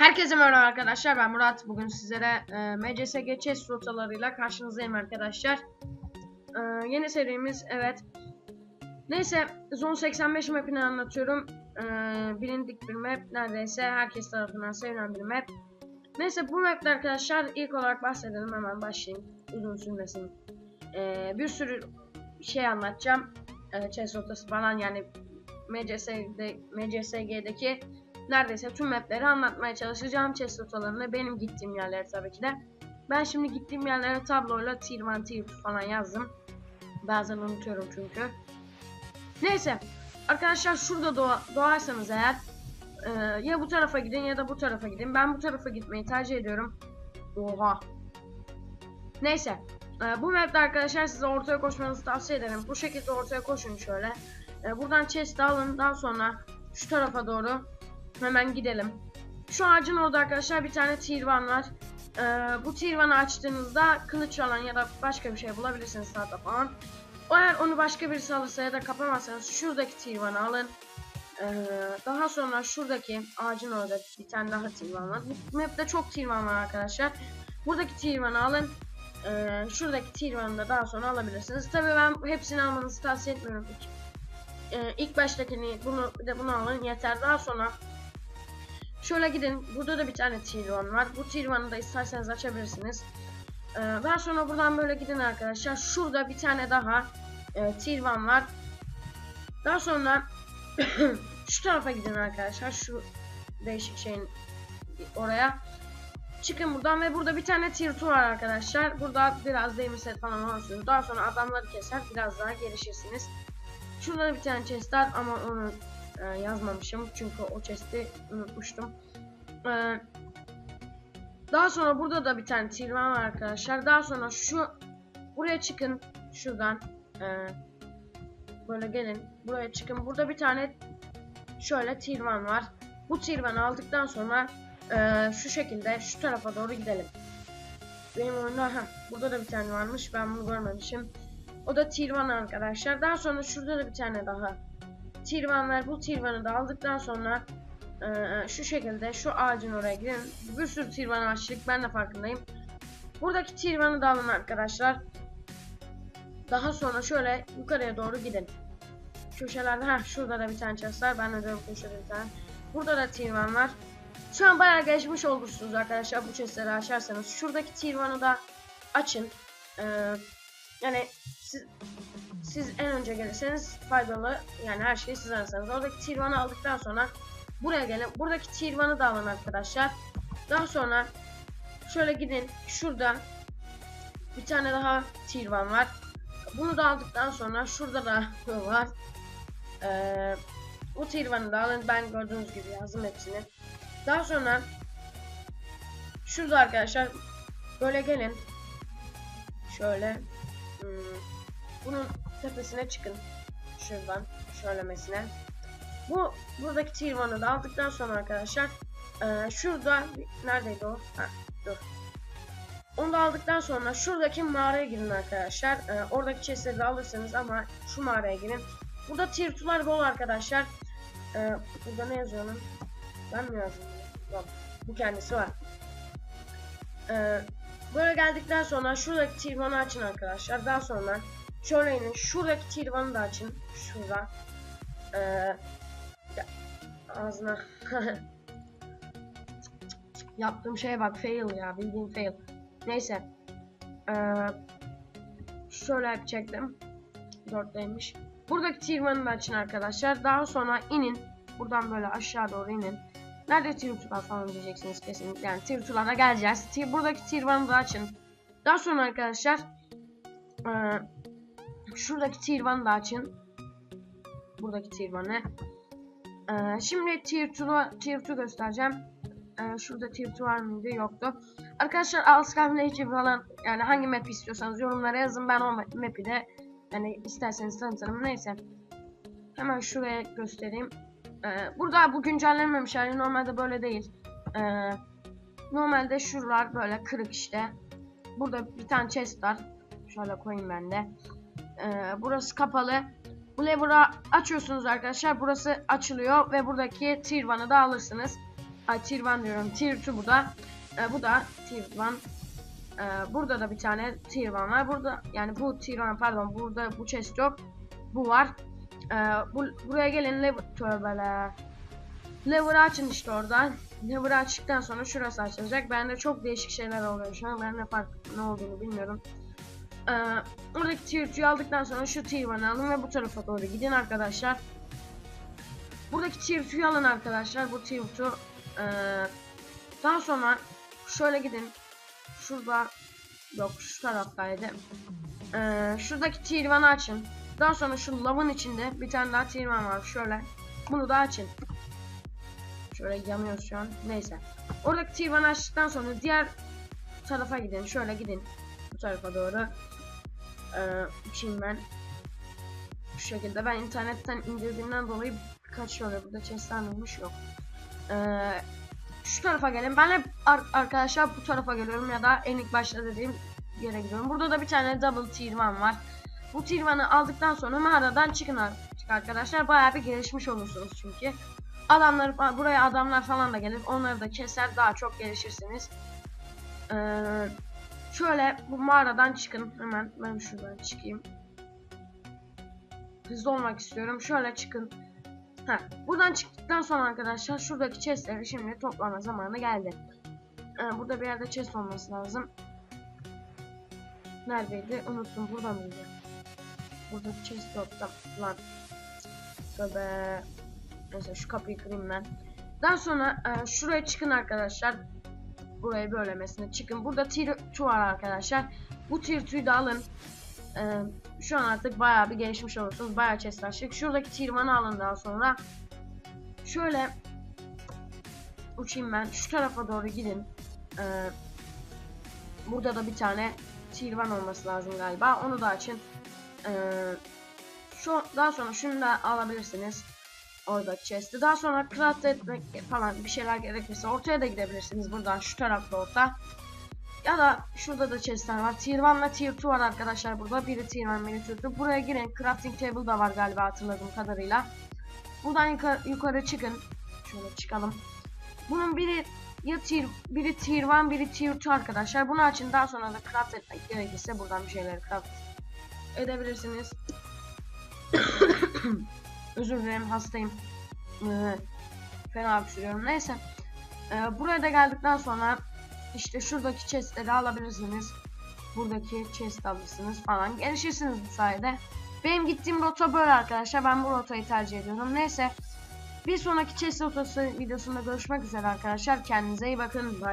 Herkese merhaba arkadaşlar ben Murat. Bugün sizlere e, MCSG chess rotalarıyla karşınızdayım arkadaşlar. E, yeni serimiz evet. Neyse Zone 85 mapini anlatıyorum. E, bilindik bir map neredeyse herkes tarafından sevilen bir map. Neyse bu mapte arkadaşlar ilk olarak bahsedelim hemen başlayayım. Uzun sürmesin. E, bir sürü şey anlatacağım. E, chess rotası falan yani MCSG'de, MCSG'deki neredeyse tüm mapleri anlatmaya çalışacağım. Chess rotalarını benim gittiğim yerleri tabii ki de. Ben şimdi gittiğim yerlere tabloyla tier 1, tier 2 falan yazdım. Bazen unutuyorum çünkü. Neyse. Arkadaşlar şurada doğa, doğarsanız eğer e, ya bu tarafa gidin ya da bu tarafa gidin. Ben bu tarafa gitmeyi tercih ediyorum. Oha. Neyse. E, bu mapte arkadaşlar size ortaya koşmanızı tavsiye ederim. Bu şekilde ortaya koşun şöyle. E, buradan chest alın. Daha sonra şu tarafa doğru Hemen gidelim. Şu ağacın orada arkadaşlar bir tane tier var. Ee, bu tier açtığınızda kılıç falan ya da başka bir şey bulabilirsiniz sağda falan. Eğer onu başka birisi alırsa ya da kapamazsanız şuradaki tier alın. Ee, daha sonra şuradaki ağacın orada bir tane daha tier var. Bu map'te çok tier var arkadaşlar. Buradaki tier alın. Ee, şuradaki tier da daha sonra alabilirsiniz. Tabii ben hepsini almanızı tavsiye etmiyorum. Ee, ilk baştakini bunu de bunu alın yeter. Daha sonra Şöyle gidin. Burada da bir tane tier var. Bu tier da isterseniz açabilirsiniz. Ee, daha sonra buradan böyle gidin arkadaşlar. Şurada bir tane daha e, tier var. Daha sonra şu tarafa gidin arkadaşlar. Şu değişik şeyin oraya. Çıkın buradan ve burada bir tane tier 2 var arkadaşlar. Burada biraz demir set falan alıyorsunuz. Daha sonra adamları keser biraz daha gelişirsiniz. Şurada bir tane chest var ama onu e, yazmamışım çünkü o chest'i unutmuştum. E, daha sonra burada da bir tane tirvan var arkadaşlar. Daha sonra şu buraya çıkın şuradan. E, böyle gelin. Buraya çıkın. Burada bir tane şöyle tirvan var. Bu tirvanı aldıktan sonra e, şu şekilde şu tarafa doğru gidelim. Benim oyunda ha burada da bir tane varmış. Ben bunu görmemişim. O da tirvan arkadaşlar. Daha sonra şurada da bir tane daha tirvanlar bu tirvanı da aldıktan sonra e, şu şekilde şu ağacın oraya gidin. Bir sürü tirvan açtık ben de farkındayım. Buradaki tirvanı da alın arkadaşlar. Daha sonra şöyle yukarıya doğru gidin. Köşelerde ha şurada da bir tane chest var. Ben de diyorum köşede bir tane. Burada da tirvan var. Şu an bayağı geçmiş olursunuz arkadaşlar bu chestleri açarsanız. Şuradaki tirvanı da açın. Ee, yani siz siz en önce gelirseniz faydalı yani her şeyi siz alırsanız. Oradaki tier aldıktan sonra buraya gelin. Buradaki tier da alın arkadaşlar. Daha sonra şöyle gidin. Şurada bir tane daha tier var. Bunu da aldıktan sonra şurada da var. Ee, bu tier da alın. Ben gördüğünüz gibi yazdım hepsini. Daha sonra şurada arkadaşlar böyle gelin. Şöyle hmm, bunun tepesine çıkın. Şuradan şöylemesine. Bu buradaki tier da aldıktan sonra arkadaşlar e, şurada neredeydi o? Ha, dur. Onu da aldıktan sonra şuradaki mağaraya girin arkadaşlar. E, oradaki chestleri de alırsanız ama şu mağaraya girin. Burada tier 2'lar bol arkadaşlar. E, burada ne yazıyor onun? Ben mi yazdım? Bu kendisi var. E, böyle geldikten sonra şuradaki tier açın arkadaşlar. Daha sonra Şöyle inin. Şuradaki tirvanı da açın. Şurada. Ee, ağzına. Yaptığım şeye bak fail ya. Bildiğin fail. Neyse. Ee, şöyle yapacaktım. Dörtteymiş. Buradaki tirvanı da açın arkadaşlar. Daha sonra inin. Buradan böyle aşağı doğru inin. Nerede tirtular falan diyeceksiniz kesinlikle. Yani tirtulara geleceğiz. Buradaki tirvanı da açın. Daha sonra arkadaşlar ee, Şuradaki tier 1'ı da açın. Buradaki tier 1'ı. Ee, şimdi tier 2'ı tier 2 göstereceğim. Ee, şurada tier 2 var mıydı? Yoktu. Arkadaşlar Alscan Village falan yani hangi map istiyorsanız yorumlara yazın. Ben o map'i de yani isterseniz tanıtırım. Neyse. Hemen şuraya göstereyim. Ee, burada bu güncellenmemiş yani normalde böyle değil. Ee, normalde şuralar böyle kırık işte. Burada bir tane chest var. Şöyle koyayım ben de. Ee, burası kapalı. Bu lever'ı açıyorsunuz arkadaşlar. Burası açılıyor ve buradaki tier da alırsınız. Ay tier 1 diyorum. Tier 2 bu da. Bu da tier 1. E, burada da bir tane tier 1 var. Burada yani bu tier 1 pardon burada bu chest yok. Bu var. E, bu, buraya gelin lever tövbeler. Lever açın işte oradan. Lever açtıktan sonra şurası açılacak. Bende çok değişik şeyler oluyor şu an. Ben ne fark ne olduğunu bilmiyorum. Ee, oradaki tier 2'yu aldıktan sonra şu tier 1'ı alın ve bu tarafa doğru gidin arkadaşlar. Buradaki tier 2'yu alın arkadaşlar. Bu tier 2 ee, daha sonra şöyle gidin. Şurada yok şu taraftaydı. Ee, şuradaki tier 1'ı açın. Daha sonra şu lavın içinde bir tane daha tier 1 var. Şöyle. Bunu da açın. Şöyle yanıyoruz şu an. Neyse. Oradaki tier 1'ı açtıktan sonra diğer tarafa gidin. Şöyle gidin. Bu tarafa doğru. Ee, uçayım ben. Bu şekilde. Ben internetten indirdiğimden dolayı birkaç şey oluyor. Burada chestler olmuş yok. Ee, şu tarafa gelin. Ben hep ar- arkadaşlar bu tarafa geliyorum ya da en ilk başta dediğim yere gidiyorum. Burada da bir tane double tier 1 var. Bu tier 1'ı aldıktan sonra mağaradan çıkın arkadaşlar. Bayağı bir gelişmiş olursunuz çünkü. Adamlar buraya adamlar falan da gelir. Onları da keser daha çok gelişirsiniz. Ee, şöyle bu mağaradan çıkın. Hemen ben şuradan çıkayım. Hızlı olmak istiyorum. Şöyle çıkın. Ha, buradan çıktıktan sonra arkadaşlar şuradaki chestleri şimdi toplama zamanı geldi. Ee, burada bir yerde chest olması lazım. Neredeydi? Unuttum. Burada mıydı? Burada chest yoktu. Lan. Tövbe. Neyse şu kapıyı kırayım ben. Daha sonra e, şuraya çıkın arkadaşlar. Burayı böylemesine çıkın. Burada tier 2 var arkadaşlar. Bu tier 2'yi de alın. E, şu an artık bayağı bir gelişmiş olursunuz. Bayağı chest açtık. Şuradaki tier 1'ı alın daha sonra. Şöyle uçayım ben. Şu tarafa doğru gidin. E, burada da bir tane tier 1 olması lazım galiba. Onu da açın. E, şu daha sonra şunu da alabilirsiniz oradaki chest'i. Daha sonra craft etmek falan bir şeyler gerekirse ortaya da gidebilirsiniz buradan şu tarafta orta. Ya da şurada da chest'ler var. Tier 1 ve Tier 2 var arkadaşlar burada. Biri Tier 1, biri Tier 2. Buraya girin. Crafting table da var galiba hatırladığım kadarıyla. Buradan yukarı çıkın. Şöyle çıkalım. Bunun biri ya tier, biri tier 1, biri tier 2 arkadaşlar. Bunu açın. Daha sonra da craft etmek gerekirse buradan bir şeyleri craft edebilirsiniz. Özür dilerim hastayım. Ee, fena öksürüyorum. Neyse. Ee, buraya da geldikten sonra işte şuradaki chestleri alabilirsiniz. Buradaki chest alırsınız falan. Gelişirsiniz bu sayede. Benim gittiğim rota böyle arkadaşlar. Ben bu rotayı tercih ediyorum. Neyse. Bir sonraki chest rotası videosunda görüşmek üzere arkadaşlar. Kendinize iyi bakın. Bye.